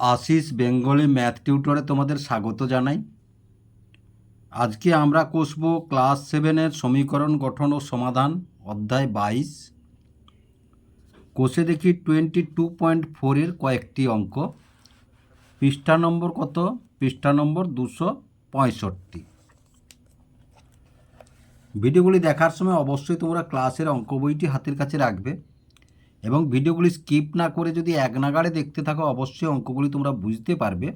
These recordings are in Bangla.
আশিস বেঙ্গলি ম্যাথ টিউটরে তোমাদের স্বাগত জানাই। আজকে আমরা কষব ক্লাস সেভেনের সমীকরণ গঠন ও সমাধান, অধ্যায় বাইশ। কোষে দেখি টোয়েন্টি টু পয়েন্ট ফোরের কয়েকটি অঙ্ক। পৃষ্ঠা নম্বর কত? পৃষ্ঠা নম্বর দুশো পঁয়ষট্টি। ভিডিওগুলি দেখার সময় অবশ্যই তোমরা ক্লাসের অঙ্ক বইটি হাতের কাছে রাখবে। এবং ভিডিওগুলি স্কিপ না করে যদি এক নাগাড়ে দেখতে থাকো, অবশ্যই অঙ্কগুলি তোমরা বুঝতে পারবে।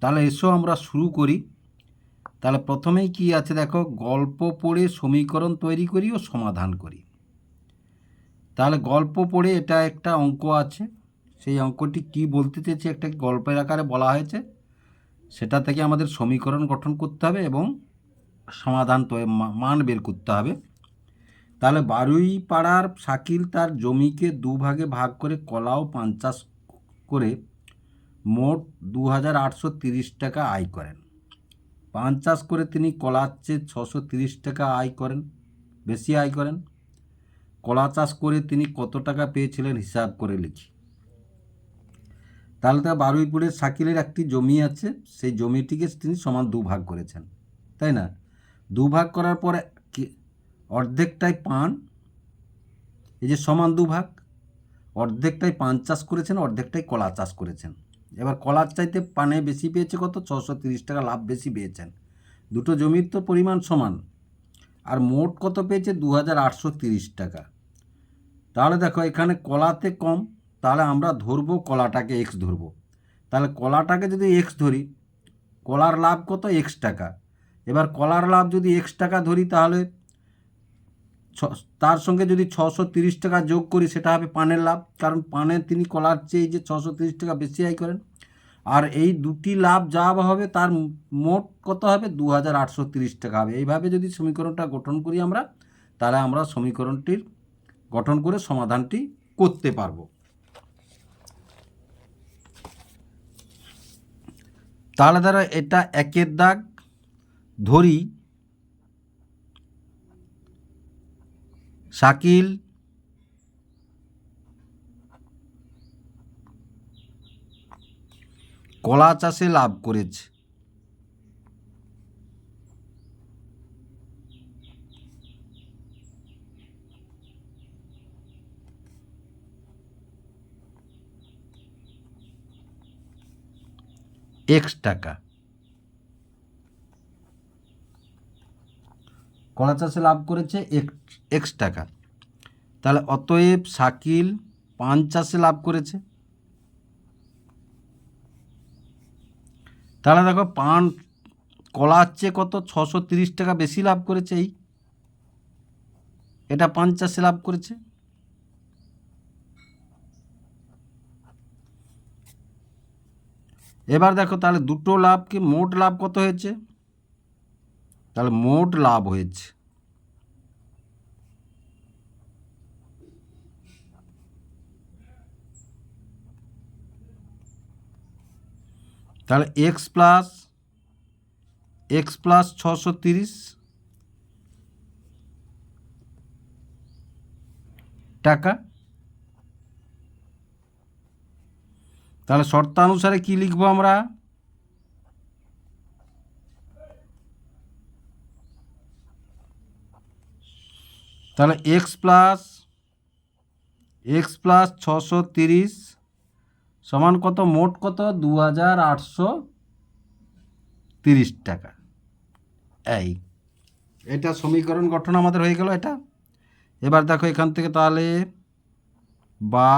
তাহলে এসো আমরা শুরু করি। তাহলে প্রথমেই কি আছে দেখো, গল্প পড়ে সমীকরণ তৈরি করি ও সমাধান করি। তাহলে গল্প পড়ে এটা একটা অঙ্ক আছে। সেই অঙ্কটি কি বলতে চেয়েছে একটা গল্পের আকারে বলা হয়েছে, সেটা থেকে আমাদের সমীকরণ গঠন করতে হবে এবং সমাধান তো মান বের করতে হবে। তাহলে বারুই পাড়ার শাকিল তার জমিকে দুভাগে ভাগ করে কলা ও পান চাষ করে মোট দু হাজার আটশো তিরিশ টাকা আয় করেন। পান চাষ করে তিনি কলার চেয়ে ছশো তিরিশ টাকা আয় করেন, বেশি আয় করেন। কলা চাষ করে তিনি কত টাকা পেয়েছিলেন হিসাব করে লিখি। তাহলে তার বারুইপুরের শাকিলের একটি জমি আছে, সেই জমিটিকে তিনি সমান দুভাগ করেছেন, তাই না? দুভাগ করার পরে অর্ধেকটাই পান, এই যে সমান দুভাগ অর্ধেকটাই পান চাষ করেছেন, অর্ধেকটাই কলা চাষ করেছেন। এবার কলার চাইতে পানে বেশি পেয়েছে কত? ছশো তিরিশ টাকা লাভ বেশি পেয়েছেন। দুটো জমির তো পরিমাণ সমান, আর মোট কত পেয়েছে? দু হাজার আটশো তিরিশ টাকা। তাহলে দেখো, এখানে কলাতে কম, তাহলে আমরা ধরবো কলাটাকে এক্স ধরবো। তাহলে কলাটাকে যদি এক্স ধরি, কলার লাভ কত? এক্স টাকা। এবার কলার লাভ যদি এক্স টাকা ধরি, তাহলে তার সঙ্গে যদি ছশো তিরিশ টাকা যোগ করি, সেটা হবে পানের লাভ। কারণ পানে তিনি কলার চেয়ে যে ছশো তিরিশ টাকা বেশি আয় করেন। আর এই দুটি লাভ যা হবে তার মোট কত হবে? দু হাজার আটশো তিরিশ টাকা হবে। এইভাবে যদি সমীকরণটা গঠন করি আমরা, তাহলে আমরা সমীকরণটির গঠন করে সমাধানটি করতে পারব। তাহলে ধরো এটা একের দাগ ধরি শাকিল। কলা চাষে লাভ করেছে। এক্স টাকা। কলা চাষে লাভ করেছে এক্স টাকা। তাহলে অতএব শাকিল পান চাষে লাভ করেছে। তাহলে দেখো পান কলার চেয়ে কত? ছশো তিরিশ টাকা বেশি লাভ করেছে এই। এটা পান চাষে লাভ করেছে। এবার দেখো তাহলে দুটো লাভ কি মোট লাভ কত হয়েছে? তাহলে মোট লাভ হয়েছে। তাহলে এক্স প্লাস এক্স প্লাস ছশো তিরিশ, টাকা। তাহলে শর্তানুসারে কি লিখব আমরা? তাহলে এক্স প্লাস এক্স প্লাস ছশো তিরিশ সমান কত? মোট কত? দু হাজার আটশো তিরিশ টাকা। এই, এটা সমীকরণ গঠন আমাদের হয়ে গেল এটা। এবার দেখো এখান থেকে তাহলে বা,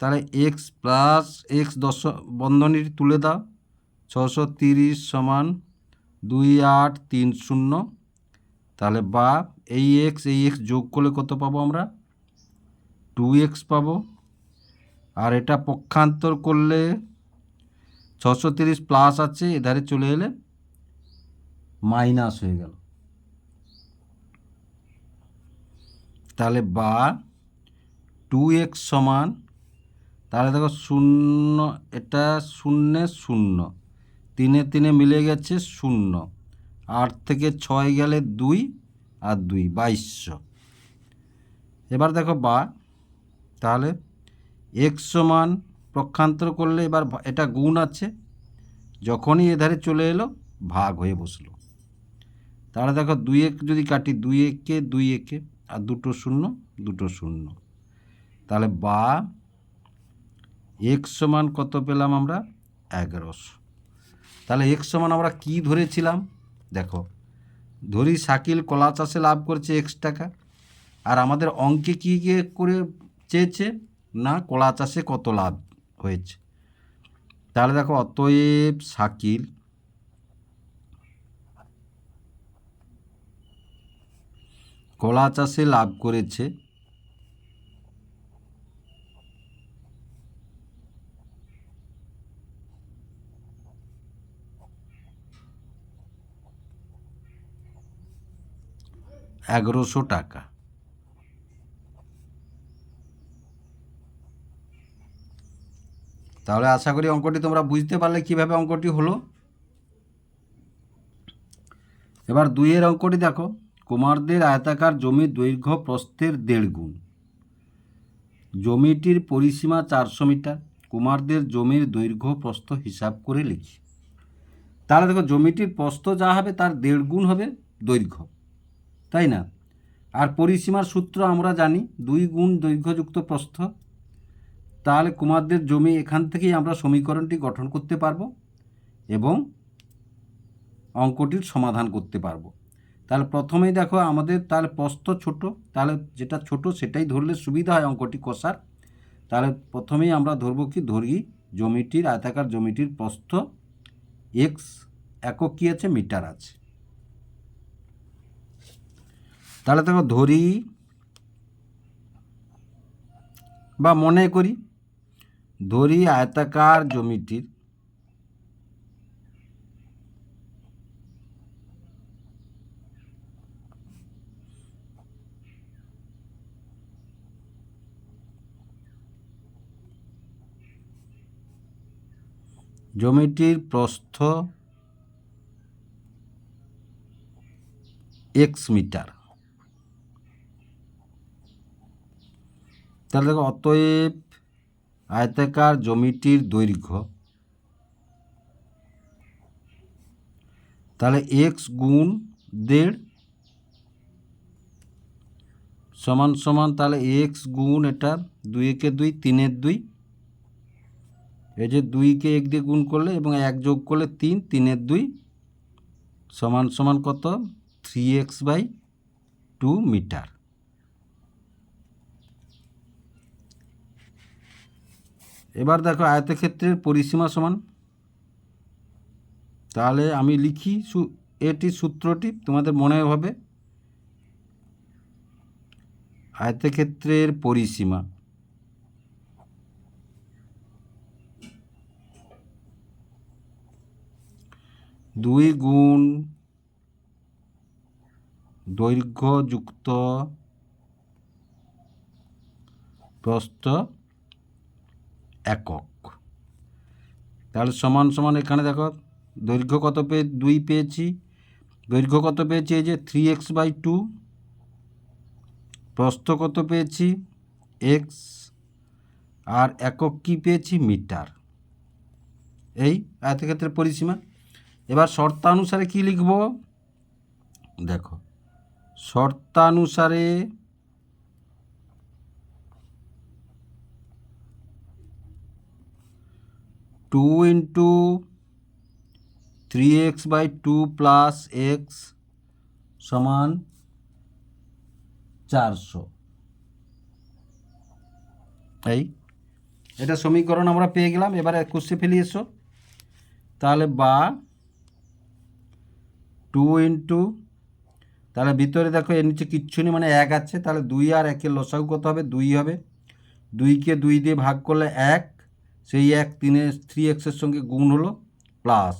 তাহলে এক্স প্লাস এক্স দশ বন্ধনী তুলে দাও। ছশো তিরিশ সমান দুই আট তিন শূন্য। তাহলে বা এই এক্স এই এক্স যোগ করলে কত পাবো আমরা? টু এক্স পাবো। আর এটা পক্ষান্তর করলে ছশো তিরিশ প্লাস আছে, এধারে চলে এলে মাইনাস হয়ে গেল। তাহলে বা টু এক্স সমান, তাহলে দেখো শূন্য, এটা শূন্যে শূন্য, তিনে তিনে মিলে গেছে শূন্য। আট থেকে ছয় গেলে দুই আর দুই, বাইশশো। এবার দেখো বা, তাহলে এক্স সমান পক্ষান্তর করলে এবার এটা গুণ আছে। যখনই এধারে চলে এলো, ভাগ হয়ে বসল। তাহলে দেখো দুই এক যদি কাটি দুই একে দুই একে, আর দুটো শূন্য দুটো শূন্য। তাহলে বা এক্স সমান কত পেলাম আমরা? এগারোশো। তাহলে এক্স সমান আমরা কি ধরেছিলাম? দেখো ধরি শাকিল কলা চাষে লাভ করছে এক্স টাকা। আর আমাদের অঙ্কে কী গিয়ে করে চেয়েছে? না, কলা চাষে কত লাভ হয়েছে? তাহলে দেখো, অতএব শাকিল কলা চাষে লাভ করেছে এগারোশো টাকা। তাহলে আশা করি অঙ্কটি তোমরা বুঝতে পারলে কীভাবে অঙ্কটি হলো। এবার দুইয়ের অঙ্কটি দেখো। কুমারদের আয়তাকার জমির দৈর্ঘ্য প্রস্থের দেড় গুণ। জমিটির পরিসীমা চারশো মিটার। কুমারদের জমির দৈর্ঘ্য প্রস্থ হিসাব করে লিখি। তাহলে দেখো, জমিটির প্রস্থ যা হবে তার দেড় গুণ হবে দৈর্ঘ্য। তাই না? আর পরিসীমার সূত্র আমরা জানি, দুই গুণ দৈর্ঘ্যযুক্ত প্রস্থ। তাহলে কুমারদের জমি এখান থেকেই আমরা সমীকরণটি গঠন করতে পারব এবং অঙ্কটির সমাধান করতে পারব। তাহলে প্রথমেই দেখো আমাদের তাহলে প্রস্থ ছোট, তাহলে যেটা ছোট সেটাই ধরলে সুবিধা হয় অঙ্কটি কষার। তাহলে প্রথমেই আমরা ধরবো কি? ধরি জমিটির, আয়তাকার জমিটির প্রস্থ এক্স একক কী আছে? মিটার আছে। তাহলে দেখো ধরি বা মনে করি ধরি আয়তাকার জমিটির জমিটির প্রস্থ এক্স মিটার তাহলে দেখো, অতএব আয়তাকার জমিটির দৈর্ঘ্য, তাহলে এক্স গুণ দেড় সমান সমান তাহলে এক্স গুণ এটা দুই একে দুই, তিনের দুই। এই যে দুইকে এক দিয়ে গুণ করলে এবং এক যোগ করলে তিন, তিনের দুই সমান সমান কত? Three X by two metre এবার দেখো আয়তক্ষেত্রের পরিসীমা সমান। তাহলে আমি লিখি এটি সূত্রটি, তোমাদের মনে হবে। আয়তক্ষেত্রের পরিসীমা। দুই গুণ দৈর্ঘ্যযুক্ত প্রস্থ একক। তাহলে সমান সমান এখানে দেখো, দৈর্ঘ্য কত পেয়ে দুই পেয়েছি। দৈর্ঘ্য কত পেয়েছি? এই যে থ্রি এক্স বাই টু প্রস্থ কত পেয়েছি? এক্স আর একক কি পেয়েছি? মিটার। এই আয়তক্ষেত্রের পরিসীমা। এবার শর্তানুসারে কি লিখব? দেখো, শর্তানুসারে two into three X by two plus X সমান চারশো। এই, এটা সমীকরণ আমরা পেয়ে গেলাম, এবারে কুশে ফেলি এসো। তাহলে বা টু ইন্টু তাহলে ভিতরে দেখো এর নিচে কিচ্ছু নেই মানে এক আছে, তাহলে দুই আর একের লসাগু কত হবে? দুই হবে। দুইকে দুই দিয়ে ভাগ করলে এক সেই এক তিনে থ্রি এক্সের সঙ্গে গুণ হলো প্লাস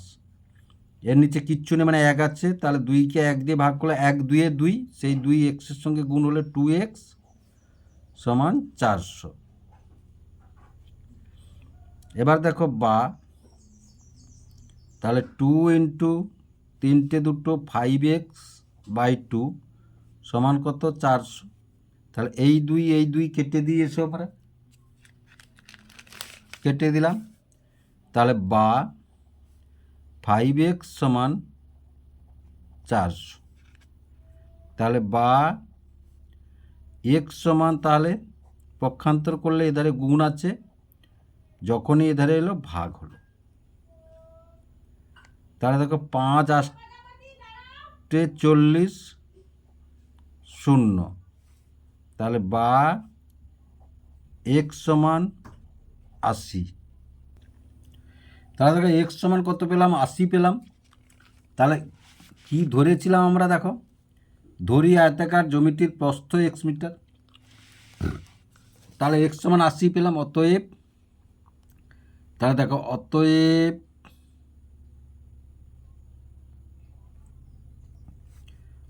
এর নিচে কিচ্ছু নেই মানে এক আছে, তাহলে দুইকে এক দিয়ে ভাগ করলে এক দুইয়ে দুই, সেই দুই এক্সের সঙ্গে গুণ হলে টু এক্স সমান চারশো। এবার দেখো বা, তাহলে টু ইন্টু তিনটে দুটো ফাইভ এক্স বাই টু সমান কত? চারশো। তাহলে এই দুই এই দুই কেটে দিয়ে এসো আমরা। কেটে দিলাম। তাহলে বা ফাইভ এক্স সমান চারশো তাহলে বা এক্স সমান তাহলে পক্ষান্তর করলে এধারে গুণ আছে। যখনই এধারে এলো ভাগ হলো। তাহলে দেখো পাঁচ আষ্টে চল্লিশ শূন্য। তাহলে বা এক্স সমান আশি। তাহলে দেখো এক্স সমান কত পেলাম? আশি পেলাম। তাহলে কি ধরেছিলাম আমরা দেখো? ধরি আয়তাকার জমিটির প্রস্থ এক্স মিটার। তাহলে এক্স সমান আশি পেলাম অতএব, তাহলে দেখো অতএব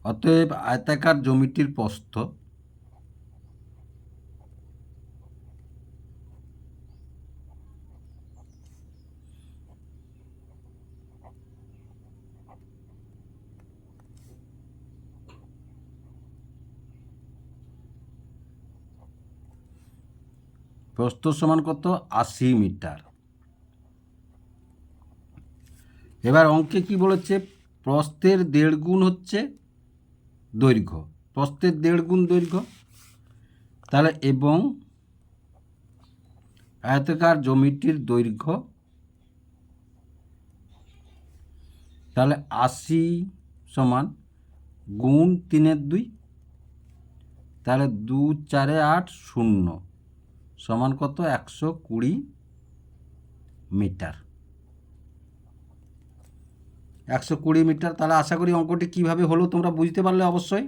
অতএব আয়তাকার জমিটির প্রস্থ প্রস্থ সমান কত? আশি মিটার। এবার অঙ্কে কি বলেছে? প্রস্থের দেড় গুণ হচ্ছে দৈর্ঘ্য। প্রস্থের দেড় গুণ দৈর্ঘ্য। তাহলে এবং আয়তাকার জমিটির দৈর্ঘ্য। তাহলে আশি সমান গুণ তিনের দুই। তাহলে দু চারে আট শূন্য। সমান কত? একশো কুড়ি মিটার। একশো কুড়ি মিটার, তাহলে আশা করি অঙ্কটি কীভাবে হলো তোমরা বুঝতে পারলে অবশ্যই।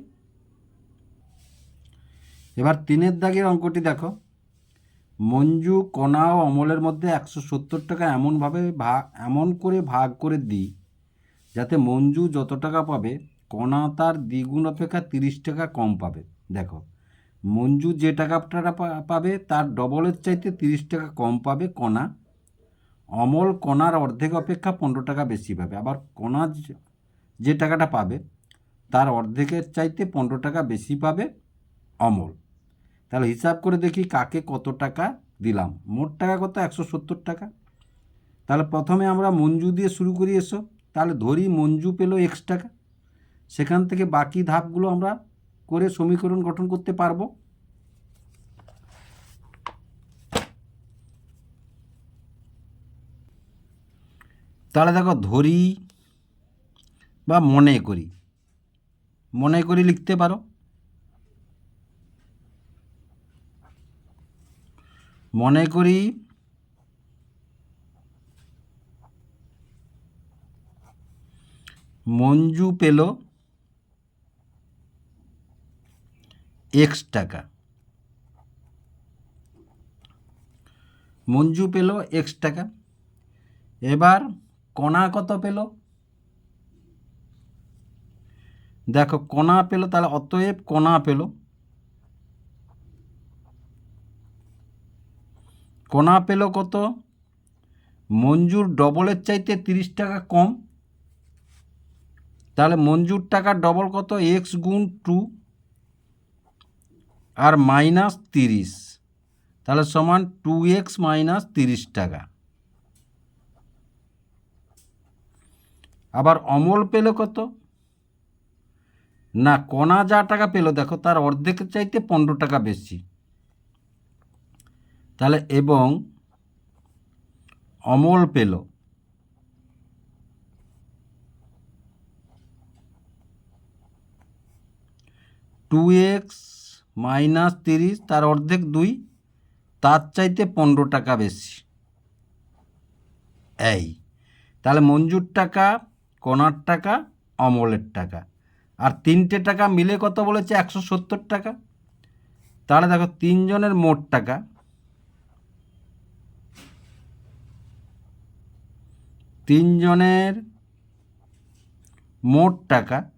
এবার তিনের দাগের অঙ্কটি দেখো। মঞ্জু কণা ও অমলের মধ্যে একশো সত্তর টাকা এমনভাবে ভাগ এমন করে ভাগ করে দিই, যাতে মঞ্জু যত টাকা পাবে, কণা তার দ্বিগুণ অপেক্ষা তিরিশ টাকা কম পাবে। দেখো মঞ্জু যে টাকাটা পাবে তার ডবলের চাইতে তিরিশ টাকা কম পাবে কণা। অমল কণার অর্ধেক অপেক্ষা পনেরো টাকা বেশি পাবে। আবার কণা যে টাকাটা পাবে তার অর্ধেকের চাইতে পনেরো টাকা বেশি পাবে অমল। তাহলে হিসাব করে দেখি কাকে কত টাকা দিলাম। মোট টাকা কত? একশো সত্তর টাকা। তাহলে প্রথমে আমরা মঞ্জু দিয়ে শুরু করি এসো তাহলে ধরি মঞ্জু পেল এক্স টাকা। সেখান থেকে বাকি ধাপগুলো আমরা করে সমীকরণ গঠন করতে পারব। তাহলে দেখো ধরি বা মনে করি। মনে করি লিখতে পারো। মনে করি মঞ্জু পেল এক্স টাকা। মঞ্জু পেল এক্স টাকা। এবার কণা কত পেল? দেখো, কণা পেল, তাহলে অতএব কণা পেল। কণা পেল কত? মঞ্জুর ডবলের চাইতে তিরিশ টাকা কম। তাহলে মঞ্জুর টাকার ডবল কত? এক্স গুণ টু আর মাইনাস তিরিশ। তাহলে সমান টু এক্স মাইনাস তিরিশ টাকা। আবার অমল পেল কত? না, কণা যা টাকা পেল, দেখো, তার অর্ধেকের চাইতে পনেরো টাকা বেশি। তাহলে এবং অমল পেল। টু এক্স মাইনাস তিরিশ, তার অর্ধেক দুই, তার চাইতে পনেরো টাকা বেশি। এই, তাহলে মঞ্জুর টাকা কণার টাকা, অমলের টাকা। আর তিনটে টাকা মিলে কত বলেছে? একশো সত্তর টাকা। তাহলে দেখো, তিনজনের মোট টাকা। তিনজনের মোট টাকা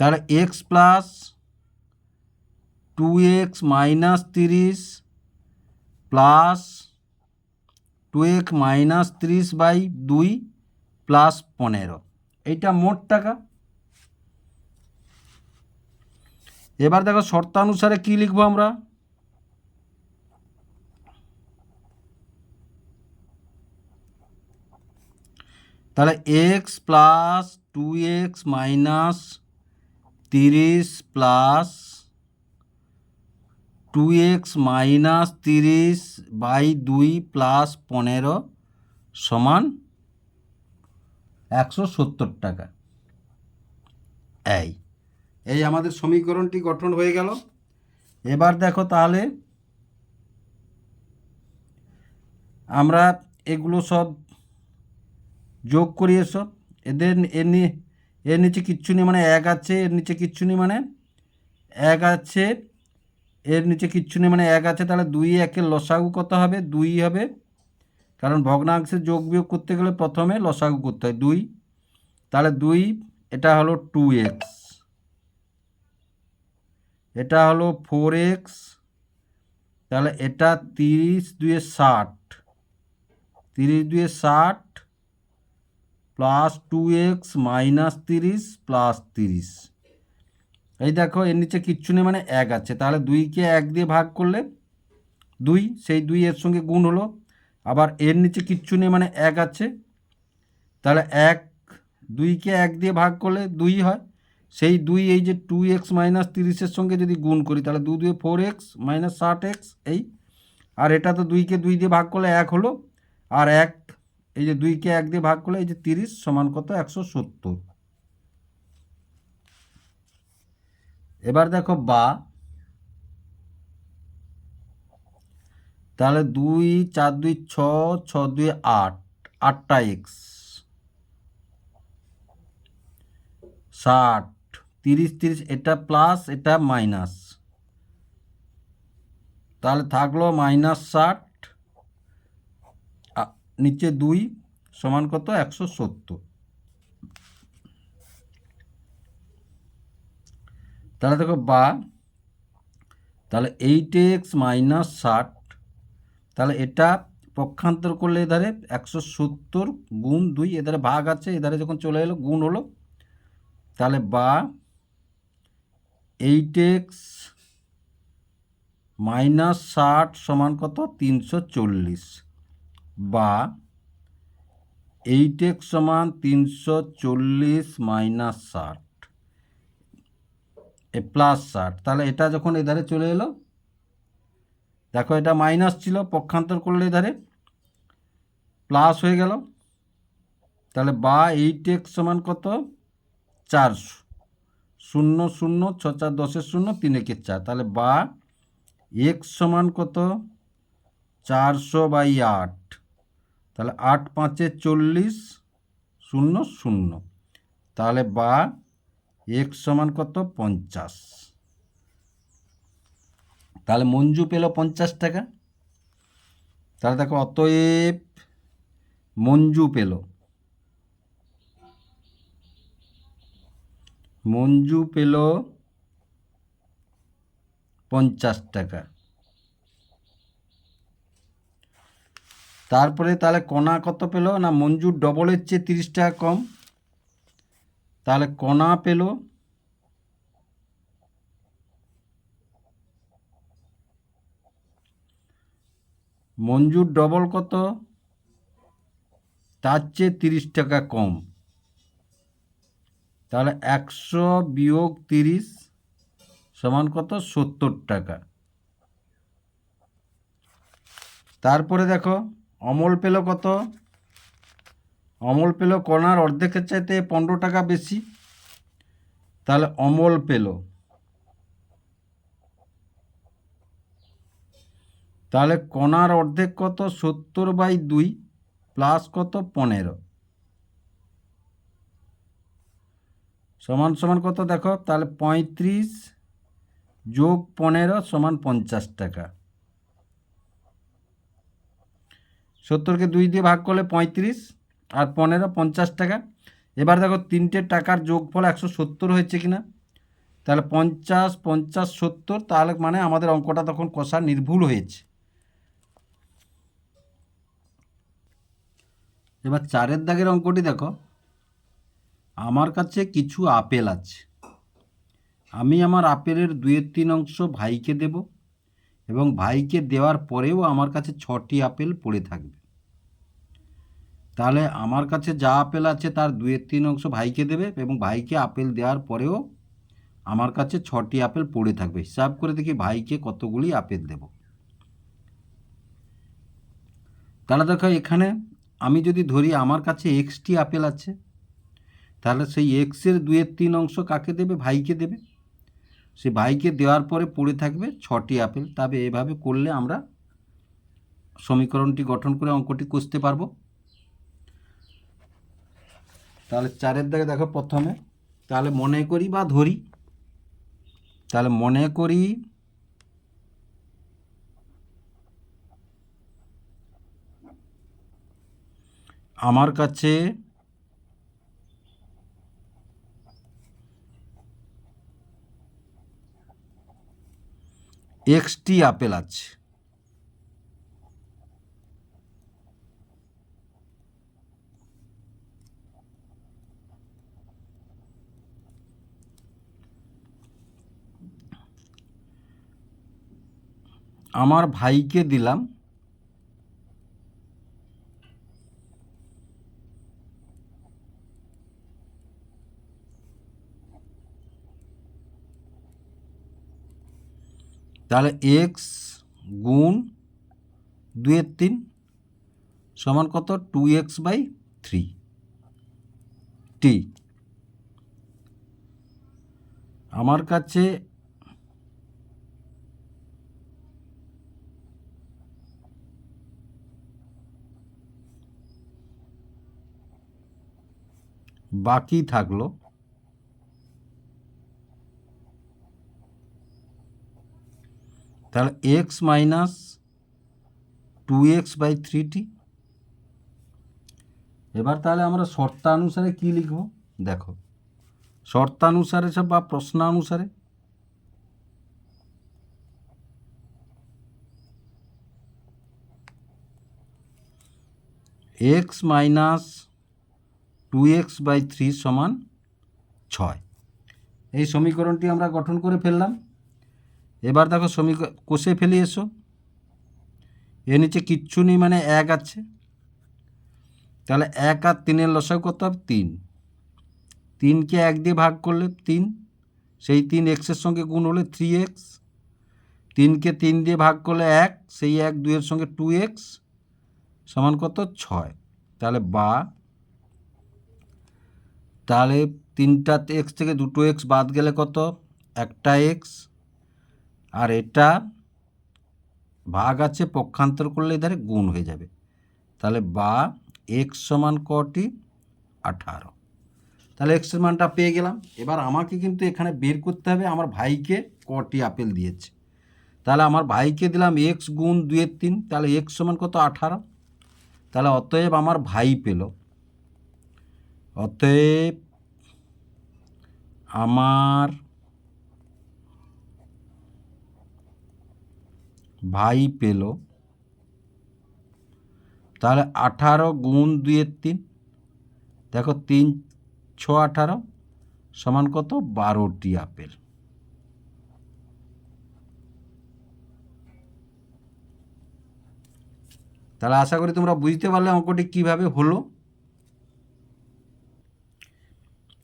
তাহলে X plus two X minus তিরিশ প্লাস টু এক্স মাইনাস তিরিশ বাই দুই প্লাস পনেরো। এইটা মোট টাকা। এবার দেখো শর্তানুসারে কি লিখব আমরা? তাহলে X plus two X minus তিরিশ প্লাস টু এক্স মাইনাস তিরিশ বাই দুই প্লাস পনেরো সমান একশো সত্তর টাকা। এই এই আমাদের সমীকরণটি গঠন হয়ে গেল। এবার দেখো তাহলে আমরা এগুলো সব যোগ করি এসব। এদের এর নি- এর নিচে কিচ্ছু নেই মানে এক আছে, এর নিচে কিচ্ছু নেই মানে এক আছে, এর নিচে কিচ্ছু নেই মানে এক আছে, তাহলে দুই একের লসাগু কত হবে? দুই হবে। কারণ ভগ্নাংশে যোগ বিয়োগ করতে গেলে প্রথমে লসাগু করতে হয়, দুই। তাহলে দুই, এটা হলো টু এক্স এটা হলো ফোর এক্স তাহলে এটা তিরিশ দুয়ে ষাট। তিরিশ দুয়ে ষাট প্লাস টু এক্স মাইনাস তিরিশ প্লাস তিরিশ এই দেখো, এর নিচে কিচ্ছু নেই মানে এক আছে। তাহলে দুইকে এক দিয়ে ভাগ করলে দুই, সেই দুই এর সঙ্গে গুণ হলো। আবার এর নিচে কিচ্ছু নেই মানে এক আছে। তাহলে এক, দুইকে এক দিয়ে ভাগ করলে দুই হয়। সেই দুই, এই যে টু এক্স মাইনাস তিরিশের সঙ্গে যদি গুণ করি, তাহলে দু দুয়ে ফোর এক্স মাইনাস ষাট এক্স এই। আর এটা তো দুইকে দুই দিয়ে ভাগ করলে এক হলো। আর এক এই যে দুইকে এক দিয়ে ভাগ করলে এই যে তিরিশ সমান কত? একশো সত্তর। এবার দেখো বা। তাহলে দুই, চার দুই, ছ ছ দুই, আট। আটটা এক্স ষাট। তিরিশ তিরিশ, এটা প্লাস এটা মাইনাস তাহলে থাকল মাইনাস ষাট। নিচে দুই সমান কত? একশো সত্তর। তাহলে দেখো বা, তাহলে এইট এক্স মাইনাস ষাট, তাহলে এটা পক্ষান্তর করলে এধারে একশো সত্তর গুণ দুই, এধারে ভাগ আছে, এধারে যখন চলে এলো, গুণ হলো, তাহলে বা এইট এক্স মাইনাস ষাট সমান কত? তিনশো চল্লিশ। বা এইট এক্স সমান তিনশো চল্লিশ মাইনাস ষাট, এ প্লাস ষাট। তাহলে এটা যখন এধারে চলে এলো, দেখো এটা মাইনাস ছিল, পক্ষান্তর করলে এধারে, প্লাস হয়ে গেল। তাহলে বা এইট এক্স সমান কত? চারশো শূন্য শূন্য, ছ চার দশের শূন্য, তিন একের চার। তাহলে বা এক্স সমান কত? চারশো বাই আট। তাহলে আট পাঁচে চল্লিশ শূন্য শূন্য। তাহলে বা এক সমান কত? পঞ্চাশ। তাহলে মঞ্জু পেল পঞ্চাশ টাকা। তাহলে দেখো অতএব মঞ্জু পেল। মঞ্জু পেল পঞ্চাশ টাকা। তারপরে তাহলে কণা কত পেল? না মঞ্জুর ডবলের চেয়ে তিরিশ টাকা কম। তাহলে কণা পেল? মঞ্জুর ডবল কত? তার চেয়ে তিরিশ টাকা কম। তাহলে একশো বিয়োগ তিরিশ সমান কত? সত্তর টাকা। তারপরে দেখো অমল পেল কত? অমল পেল কণার অর্ধেকের চাইতে পনেরো টাকা বেশি। তাহলে অমল পেল। তাহলে কণার অর্ধেক কত? সত্তর বাই দুই প্লাস কত? পনেরো। সমান সমান কত দেখো? তাহলে পঁয়ত্রিশ যোগ পনেরো সমান পঞ্চাশ টাকা। সত্তরকে দুই দিয়ে ভাগ করলে পঁয়ত্রিশ আর পনেরো পঞ্চাশ টাকা। এবার দেখো তিনটে টাকার যোগফল একশো সত্তর হয়েছে কিনা। তাহলে পঞ্চাশ পঞ্চাশ, সত্তর, তাহলে মানে আমাদের অঙ্কটা তখন কষা নির্ভুল হয়েছে। এবার চারের দাগের অঙ্কটি দেখো। আমার কাছে কিছু আপেল আছে। আমি আমার আপেলের দুয়ের তিন অংশ ভাইকে দেব। এবং ভাইকে দেওয়ার পরেও আমার কাছে ছটি আপেল পড়ে থাকবে। তাহলে আমার কাছে যা আপেল আছে তার দুয়ের তিন অংশ ভাইকে দেবে এবং ভাইকে আপেল দেওয়ার পরেও আমার কাছে ছটি আপেল পড়ে থাকবে। হিসাব করে দেখি ভাইকে কতগুলি আপেল দেব। তাহলে দেখো এখানে আমি যদি ধরি আমার কাছে এক্সটি আপেল আছে, তাহলে সেই এক্সের দুয়ের তিন অংশ কাকে দেবে? ভাইকে দেবে। সে ভাইকে দেওয়ার পরে পড়ে থাকবে ছটি আপেল। তবে এভাবে করলে আমরা সমীকরণটি গঠন করে অঙ্কটি কষতে পারব। তাহলে চারের দাগে দেখো প্রথমে। তাহলে মনে করি বা ধরি। তাহলে মনে করি আমার কাছে এক্সটি আপেল আছে। আমার ভাইকে দিলাম। তাহলে এক্স গুণ দুয়ের তিন সমান কত? টু এক্স বাই থ্রি টি আমার কাছে বাকি থাকল তাহলে X minus two X by thirty এবার তাহলে আমরা শর্তানুসারে কী লিখব? দেখো, শর্তানুসারে সব বা প্রশ্নানুসারে। X minus two X by three সমান ছয়। এই সমীকরণটি আমরা গঠন করে ফেললাম। এবার দেখো সমীকরণ কষে ফেলে এসো। এর নিচে কিচ্ছু নেই মানে এক আছে। তাহলে এক আর তিনের লসাগু কত হবে তিন। তিনকে এক দিয়ে ভাগ করলে তিন। সেই তিন এক্সের সঙ্গে গুণ হলে থ্রি এক্স তিনকে তিন দিয়ে ভাগ করলে এক, সেই এক দুইয়ের সঙ্গে টু এক্স সমান কত? ছয়। তাহলে বা। তাহলে তিনটা এক্স থেকে দুটো এক্স বাদ গেলে কত? একটা এক্স আর এটা ভাগ আছে পক্ষান্তর করলে এধারে গুণ হয়ে যাবে। তাহলে বা এক্স সমান কটি আঠারো। তাহলে এক্সের মানটা পেয়ে গেলাম। এবার আমাকে কিন্তু এখানে বের করতে হবে আমার ভাইকে কটি আপেল দিয়েছে। তাহলে আমার ভাইকে দিলাম এক্স গুণ দুয়ের তিন, তাহলে এক্স সমান কত? আঠারো। তাহলে অতএব আমার ভাই পেল। অতএব আমার ভাই পেল। তাহলে আঠারো গুণ দুইয়ের তিন। দেখো তিন, ছ, আঠারো সমান কত? বারোটি আপেল। তাহলে আশা করি তোমরা বুঝতে পারলে অঙ্কটি কীভাবে হলো।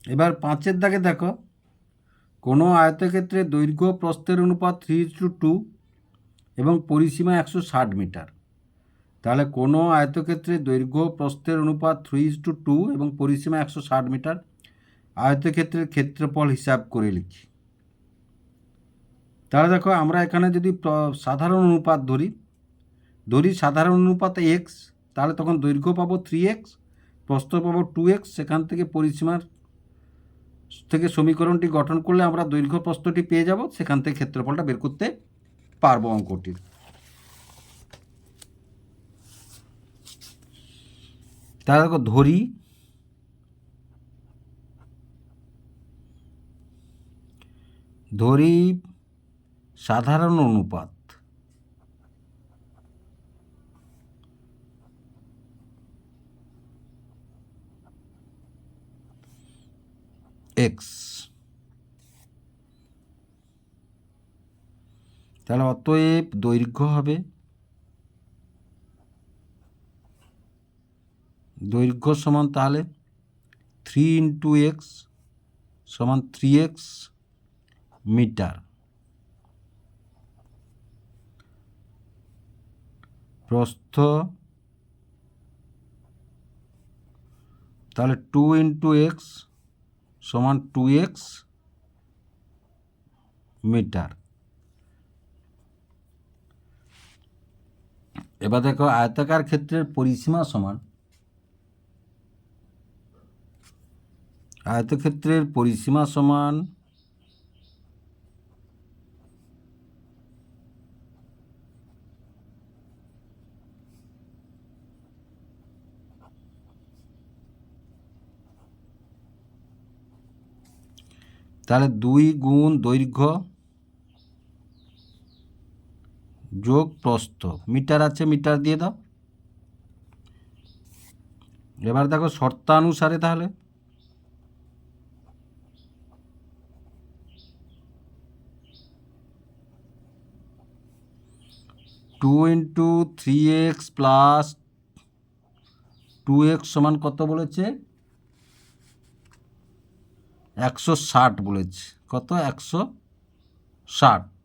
এবার পাঁচের দাগে দেখো, কোনো আয়তক্ষেত্রে দৈর্ঘ্য প্রস্থের অনুপাত থ্রি টু টু এবং পরিসীমা একশো ষাট মিটার। তাহলে কোনো আয়তক্ষেত্রে দৈর্ঘ্য প্রস্থের অনুপাত থ্রি টু টু এবং পরিসীমা একশো ষাট মিটার, আয়তক্ষেত্রের ক্ষেত্রফল হিসাব করে লিখি। তাহলে দেখো আমরা এখানে যদি সাধারণ অনুপাত ধরি ধরি সাধারণ অনুপাত এক্স তাহলে তখন দৈর্ঘ্য পাবো থ্রি এক্স প্রস্থ পাবো টু এক্স সেখান থেকে পরিসীমার থেকে সমীকরণটি গঠন করলে আমরা দৈর্ঘ্য প্রস্থটি পেয়ে যাব, সেখান থেকে ক্ষেত্রফলটা বের করতে পারব অঙ্কটির তাহলে দেখো ধরি। ধরি সাধারণ অনুপাত। এক্স তাহলে অতএব দৈর্ঘ্য হবে দৈর্ঘ্য সমান তাহলে থ্রি ইন্টু এক্স সমান থ্রি এক্স মিটার। প্রস্থ তাহলে টু ইন্টু এক্স সমান টু এক্স মিটার। এবার দেখো আয়তাকার ক্ষেত্রের পরিসীমা সমান। আয়তক্ষেত্রের পরিসীমা সমান তাহলে দুই গুণ দৈর্ঘ্য যোগ প্রস্থ। মিটার আছে, মিটার দিয়ে দাও। এবার দেখো শর্তানুসারে তাহলে। Two into three X plus two X সমান কত বলেছে? একশো ষাট বলেছে। কত? একশো ষাট।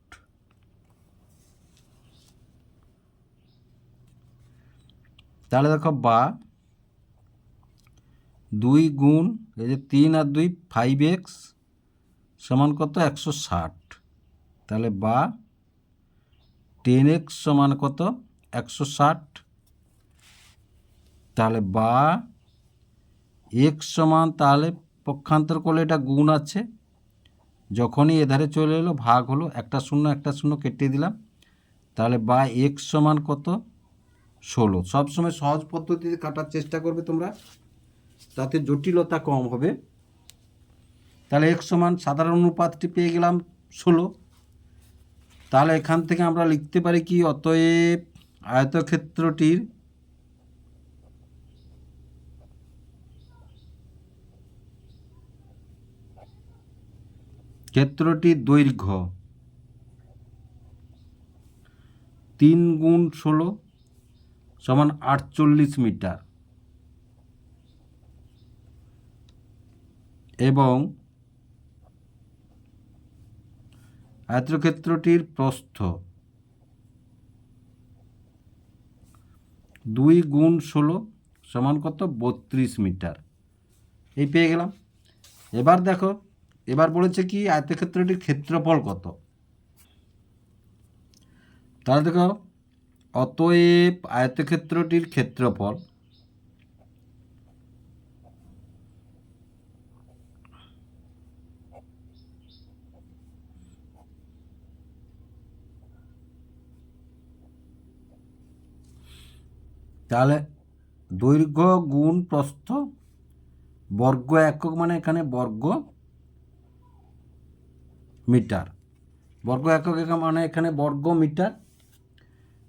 তাহলে দেখো বা দুই গুণ এই যে তিন আর দুই ফাইভ এক্স সমান কত? একশো ষাট। তাহলে বা টেন এক্স সমান কত? একশো ষাট। তাহলে বা এক্স সমান তাহলে পক্ষান্তর করলে এটা গুণ আছে। যখনই এধারে চলে এলো, ভাগ হলো, একটা শূন্য একটা শূন্য কেটে দিলাম। তাহলে বা এক্স সমান কত? ষোলো। সবসময় সহজ পদ্ধতিতে কাটার চেষ্টা করবে তোমরা। তাতে জটিলতা কম হবে। তাহলে এক সমান সাধারণ অনুপাতটি পেয়ে গেলাম ষোলো। তাহলে এখান থেকে আমরা লিখতে পারি কি? অতএব আয়তক্ষেত্রটির ক্ষেত্রটির দৈর্ঘ্য তিন গুণ ষোলো। সমান আটচল্লিশ মিটার। এবং আয়তক্ষেত্রটির প্রস্থ দুই গুণ ষোলো সমান কত? বত্রিশ মিটার। এই পেয়ে গেলাম। এবার দেখো, এবার বলেছে কি, আয়তক্ষেত্রটির ক্ষেত্রফল কত? তাহলে দেখো অতএব আয়তক্ষেত্রটির ক্ষেত্রফল তাহলে দৈর্ঘ্য গুণ প্রস্থ বর্গ একক মানে এখানে বর্গ মিটার। বর্গ একক মানে এখানে বর্গ মিটার।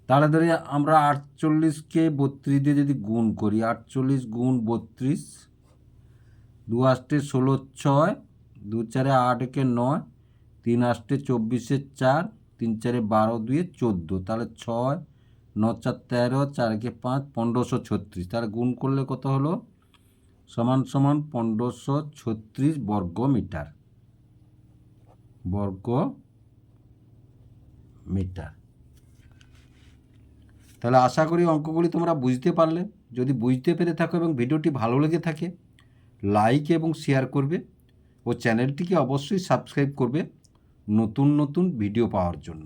তাহলে ধরে আমরা আটচল্লিশকে বত্রিশ দিয়ে যদি গুণ করি, আটচল্লিশ গুণ বত্রিশ, দু আষ্টে ষোলো ছয়, দু চারে আট একে নয়, তিন আষ্টে চব্বিশে চার, তিন চারে বারো দুয়ে চোদ্দ, তাহলে ছয়, ন চার তেরো চারকে পাঁচ, পনেরোশো ছত্রিশ, তাহলে গুণ করলে কত হলো? সমান সমান পনেরোশো ছত্রিশ বর্গ মিটার বর্গ মিটার। তাহলে আশা করি অঙ্কগুলি তোমরা বুঝতে পারলে। যদি বুঝতে পেরে থাকো এবং ভিডিওটি ভালো লেগে থাকে লাইক এবং শেয়ার করবে ও চ্যানেলটিকে অবশ্যই সাবস্ক্রাইব করবে নতুন নতুন ভিডিও পাওয়ার জন্য।